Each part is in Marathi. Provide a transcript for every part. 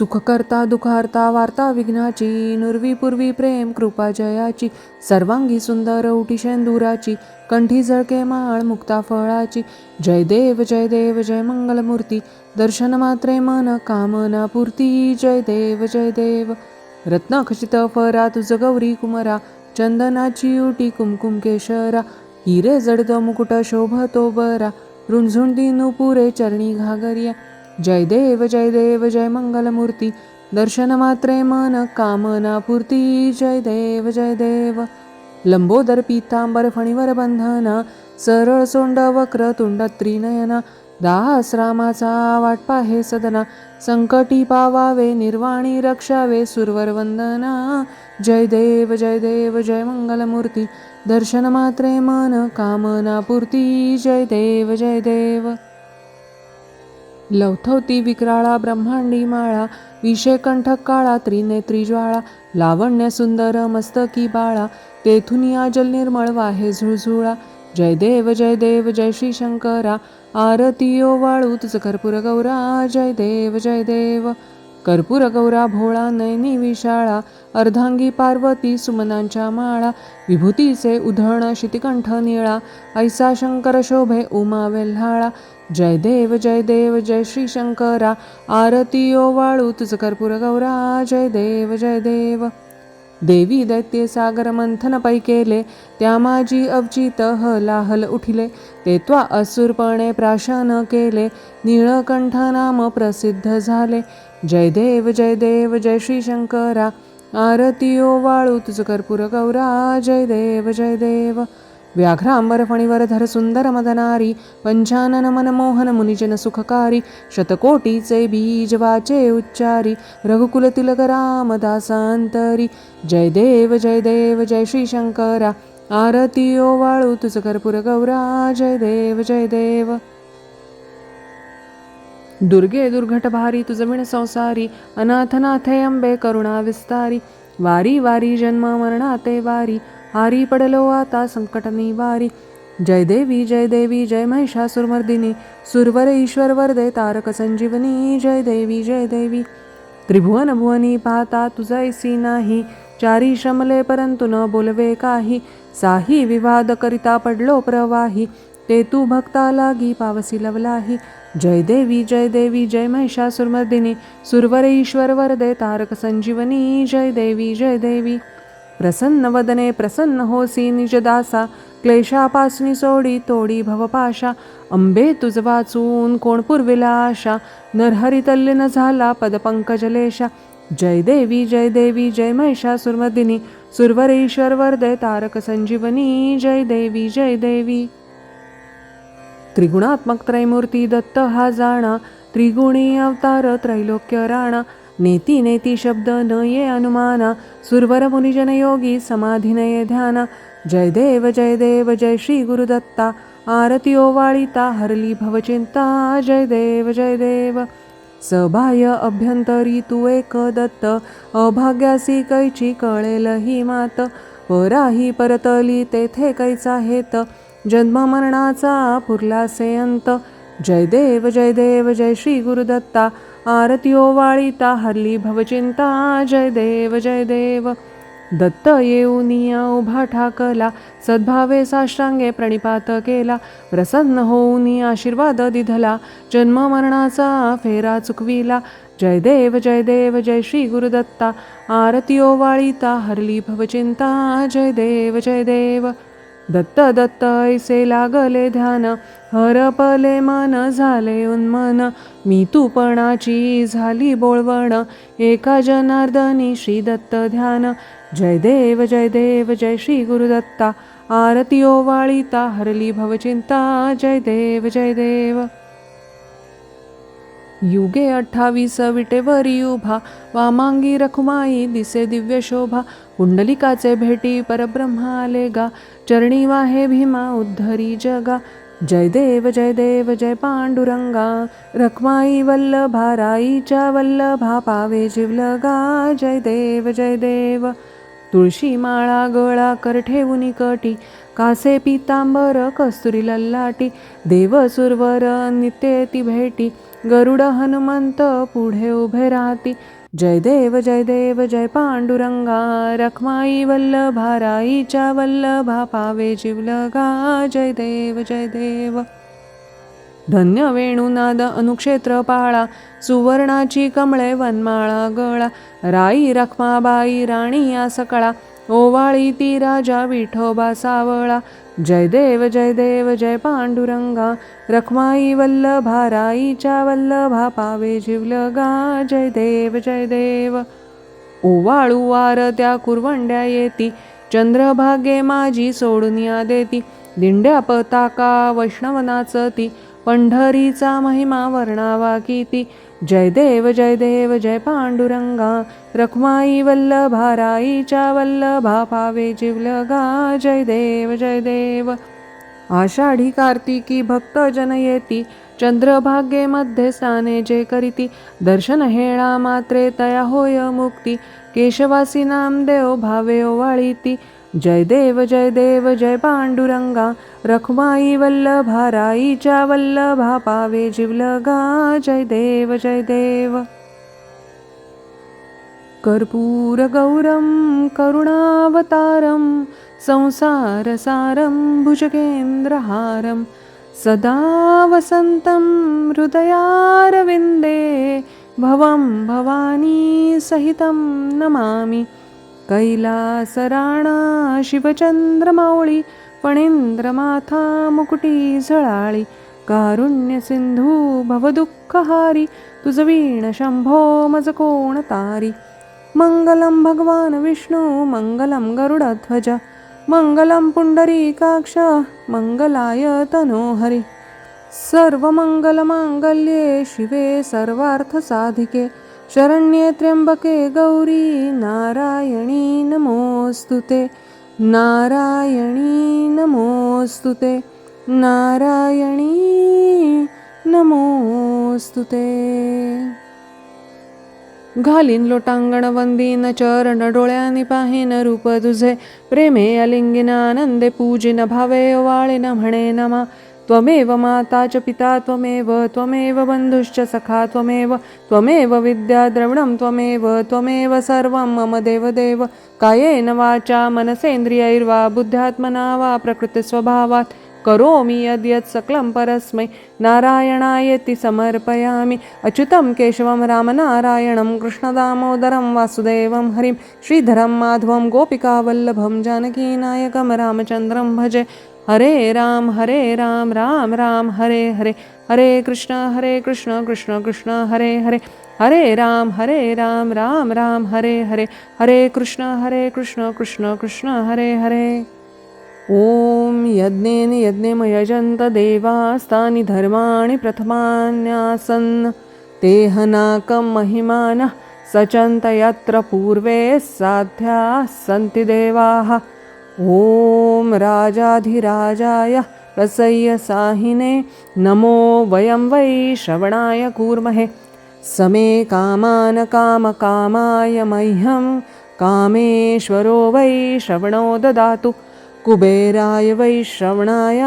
सुखकर्ता दुखार्ता वार्ता विघ्नाची नुरवी पूर्वी प्रेम कृपा जयाची सर्वांगी सुंदर उटी शेंदुराची कंठी झळके माळ मुक्ता फळाची जय देव जय देव जय मंगलमूर्ती दर्शन मात्रे मन कामना पूर्ती जय देव जय देव. रत्न खचित फरा तुझ गौरी कुमरा चंदनाची उटी कुमकुम केशरा हिरे जडद मुकुट शोभतो बरा रुंझुंडी नुपुरे चरणी घागरिया जय देव जय देव जय मंगलमूर्ती दर्शन मात्रे मन कामना पूर्ती जय देव जय देव लंबोदर पीतांबर फणीवर बंधना सरळ सोंड वक्र तुंड त्रिनयना दास रामाचा वाटपा हे सदना संकटी पावावे निर्वाणी रक्षावे सुरवर वंदना। जय देव जय देव जय मंगलमूर्ती दर्शन मात्रे मन कामना पूर्ती जय देव जय देव लवथवती विक्राळा ब्रह्मांडी माळा विषय कंठक काळा त्रिनेत्री ज्वाळा लावण्य सुंदर मस्तकी बाळा तेथून या जल निर्मळ वाहे झुळझुळा जय देव जय देव जय श्री शंकरा आरतीयो वाळूत वाळू तुझ कर्पूर गौरा जय देव जय देव. कर्पूर गौरा भोळा नैनी विशाळा अर्धांगी पार्वती सुमनांच्या माळा विभूतीचे उधळण शितिकंठ निळा ऐसा शंकर शोभे उमा वेल्हाळा जय देव जय देव जय श्री शंकरा आरती ओ वाळू तुझ कर्पूर गौरा जय देव जय देव. देवी दैत्य सागर मंथन पै केले त्या माझी अवचित हलाहल उठिले ते त्वा असुरपणे प्राशन केले निळकंठ नाम प्रसिद्ध झाले जय देव जय देव जय श्री शंकरा आरतीयो वाळू तुझ कर्पूर गौरा जय देव जय देव व्याघ्रांबर फणीवर धर सुंदर मदनारी पंचानन मनमोहन मुनिजन सुखकारी शतकोटीचे बीज वाचे उच्चारी रघुकुल तिलक रामदासांतरी जय देव जय देव जय श्री शंकरा आरतीयो वाळू तुझ कर्पूर गौरा जय देव जय देव दुर्गे दुर्घटभारी भारी संसारी अनाथनाथे अंबे करुणा विस्तारी वारी वारी जन्म मरणाते वारी हारी पडलो आता संकट निवारी. जय देवी जय देवी जय महिषासुरमर्दिनी सुरवर ईश्वर वरदे तारक संजीवनी जय देवी जय देवी. त्रिभुवन भुवनी पाहता तुझैसी नाही चारी शमले परंतु न बोलवे काही साही विवाद करिता पडलो प्रवाही ते तू भक्ता लागी पावसी लवलाही. जय देवी जय देवी जय महिषासुरमर्दिनी सुरवर ईश्वर वरदे तारक संजीवनी जय देवी जय देवी. प्रसन्न वदने प्रसन्न होसी निजदासा क्लेशापासनी सोडी तोडी भवपाशा. अंबे तुझ वाचून कोण पुरविला आशा? नरहरी तल्लीन झाला पदपंकजलेशा जय देवी जय देवी जय महिषासुरमर्दिनी सुरवर ईश्वर वरदे तारक संजीवनी जय देवी जय देवी. त्रिगुणात्मक त्रैमूर्ती दत्त हा जाणा त्रिगुणी अवतार त्रैलोक्य राणा नेती नेती शब्द न ये अनुमाना सुरवर मुनिजन योगी समाधी ध्याना जय देव जय देव जय श्री गुरुदत्ता आरती ओवाळिता हरली भवचिंता जय देव जय देव। सबाह्य अभ्यंतरी तू एक दत्त अभाग्यासी कैची कळेल ही मात पराही परतली तेथे कैचा हेत जन्ममरणाचा पुरलासे अंत जय देव जय देव जय श्री गुरुदत्ता. आरतीओ वाळीता हरली भवचिंता. जय देव जय देव दत्त येऊनिया उभा ठाकला. सद्भावे साष्टांगे प्रणिपात केला. प्रसन्न होऊन आशीर्वाद दिधला. जन्म मरणाचा फेरा चुकविला. जय देव जय देव जय श्री गुरुदत्ता. आरतीओ वाळीता हरली भवचिंता. जय देव जय देव दत्त दत्त ऐसे लागले ध्यान हरपले मन झाले उन्मन. मी तूपणाची झाली बोळवण एका जनार्दनी श्री दत्त ध्यान. जय देव जय देव जय श्री गुरुदत्ता. आरती ओवाळिता हरली भवचिंता. जय देव जय देव. युगे अठ्ठावीस विटेवरी उभा वामांगी रखुमाई दिसे दिव्य शोभा कुंडलिकाचे भेटी परब्रह्मा आले गा चरणी वाहे भीमा उद्धरी जगा जय देव जय देव जय पांडुरंगा रखमाई वल्लभा राईच्या वल्लभा पावे जिवलगा जय देव जय देव तुळशी माळा गळा कर ठेवून कटी कासे पितांबर कस्तुरी लल्लाटी देव सुरवर नित्य ती भेटी गरुड हनुमंत पुढे उभे राहती. जय देव जय देव जय पांडुरंगा रखमाई वल्लभा राईच्या वल्लभा पावे जिवलगा जय देव जय देव. धन्य वेणुनाद अनुक्षेत्र पाळा सुवर्णाची कमळे वनमाळा गळा राई रखमाबाई राणी या सकळा ओवाळी ती राजा विठोबा सावळा. जय देव जय देव जय पांडुरंगा रखमाई वल्लभा राईच्या वल्लभा पावे जिवलगा. जय देव जय देव. ओवाळू वार त्या कुरवंड्या येती चंद्रभागे माझी सोडून या देती. दिंड्या पताका वैष्णव नाचती पंढरीचा महिमा वर्णावा किती जयदेव जयदेव जय पांडुरंगा. रखुमाई वल्लभाराईच्या वल्लभा पावे जिवलगा जयदेव जयदेव आषाढी कार्तिकी भक्तजन येती. चंद्रभाग्येमध्ये स्थाने जे करीती. दर्शन हेळा मात्रे तया होय मुक्ती. केशवासी नामदेव भावे ओवाळीती. जय देव जय देव जय पांडुरंगा रखुमाई वल्लभा राईच्या वल्लभा पावे जिवलगा जय देव जय देव। कर्पूरगौरं करुणावतारं संसारसारं भुजगेन्द्रहारं सदा वसन्तं हृदयारविन्दे भवं भवानी सहितं नमामि। कैलासराणा फणेंद्र माथा मुकुटी झळाळी कारुण्यसिंधू भवदुःखहारी तुझ वीण शंभो मज कोण तारी मङ्गलं भगवान् विष्णू मङ्गलं गरुडध्वज मङ्गलं पुण्डरीकाक्ष मङ्गलाय तनोहरि सर्वमङ्गलमाङ्गल्ये शिवे सर्वार्थसाधिके शरण्ये त्र्यंबके गौरी नारायणी नमोऽस्तु ते. नारायणी नमोऽस्तु ते. नारायणी नमोऽस्तु ते. घालीन लोटांगण वंदीन चरण डोळ्यानी पाहिन रूप तुझे. प्रेमे अलिंगिन आनंदे पूजिन भावे वाळीन म्हणे नमा. त्वमेव माता च पिता त्वमेव त्वमेव बन्धुश्च सखा त्वमेव त्वमेव विद्या द्रविणं त्वमेव त्वमेव सर्वं मम देवदेव। कायेन वाचा मनसेन्द्रियैर्वा बुद्ध्यात्मना वा प्रकृतिस्वभावात्। करोमि यद्यत् सकलं परस्मै नारायणायति समर्पयामि। अच्युतं केशवं रामनारायणं कृष्णदामोदरं वासुदेवं हरिं। श्रीधरं माधवं गोपिकावल्लभं जानकीनायकं रामचन्द्रं भजे। हरे राम हरे राम राम राम हरे हरे हरे कृष्ण हरे कृष्ण कृष्ण कृष्ण हरे हरे हरे राम हरे राम राम राम हरे हरे हरे कृष्ण हरे कृष्ण कृष्ण कृष्ण हरे हरे। ॐ यज्ञेन यज्ञमयजन्त देवास्तानि धर्माणि प्रथमान्यासन्। तेहनाकं महिमानः सचन्त यत्र पूर्वे साध्याः सन्ति देवाः। ॐ राजाधिराजाय प्रसय्य साहिने नमो वयं वै श्रवणाय कूर्महे। समे कामान् कामकामाय मह्यं कामेश्वरो वै श्रवणो ददातु। कुबेराय वै श्रवणाय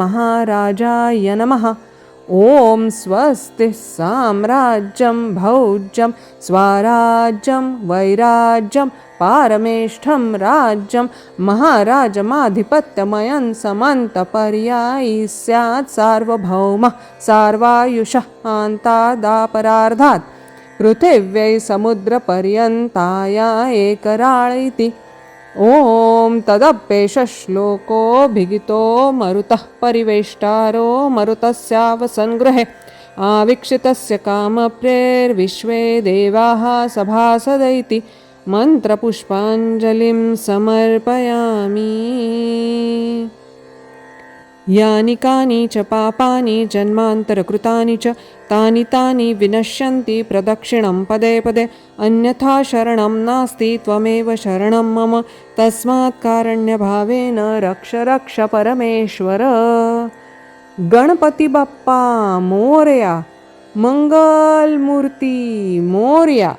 महाराजाय नमः। ॐ स्वस्ति साम्राज्यं भौज्यं स्वराज्यं वैराज्यं पारमेष्ठं राज्यं महाराजमाधिपत्यमयं समन्तपर्यायी स्यात् सार्वभौमः सार्वायुषः अन्तादापरार्धात् पृथिव्यै समुद्रपर्यन्ताया एकराळ इति। ॐ तदप्येष श्लोकोऽभिगितो मरुतः परिवेष्टारो मरुतस्यावसङ्गृहे आवीक्षितस्य कामप्रेर्विश्वे देवाः सभासदैति मन्त्रपुष्पाञ्जलिं समर्पयामि। यानि कानि च पापानि जन्मान्तरकृतानि च तानि तानि विनश्यन्ति प्रदक्षिणं पदे पदे अन्यथा शरणं नास्ति त्वमेव शरणं मम। तस्मात् कारुण्यभावेन रक्ष रक्ष परमेश्वर। गणपती बाप्पा मोरया मंगलमूर्ती मोर्या।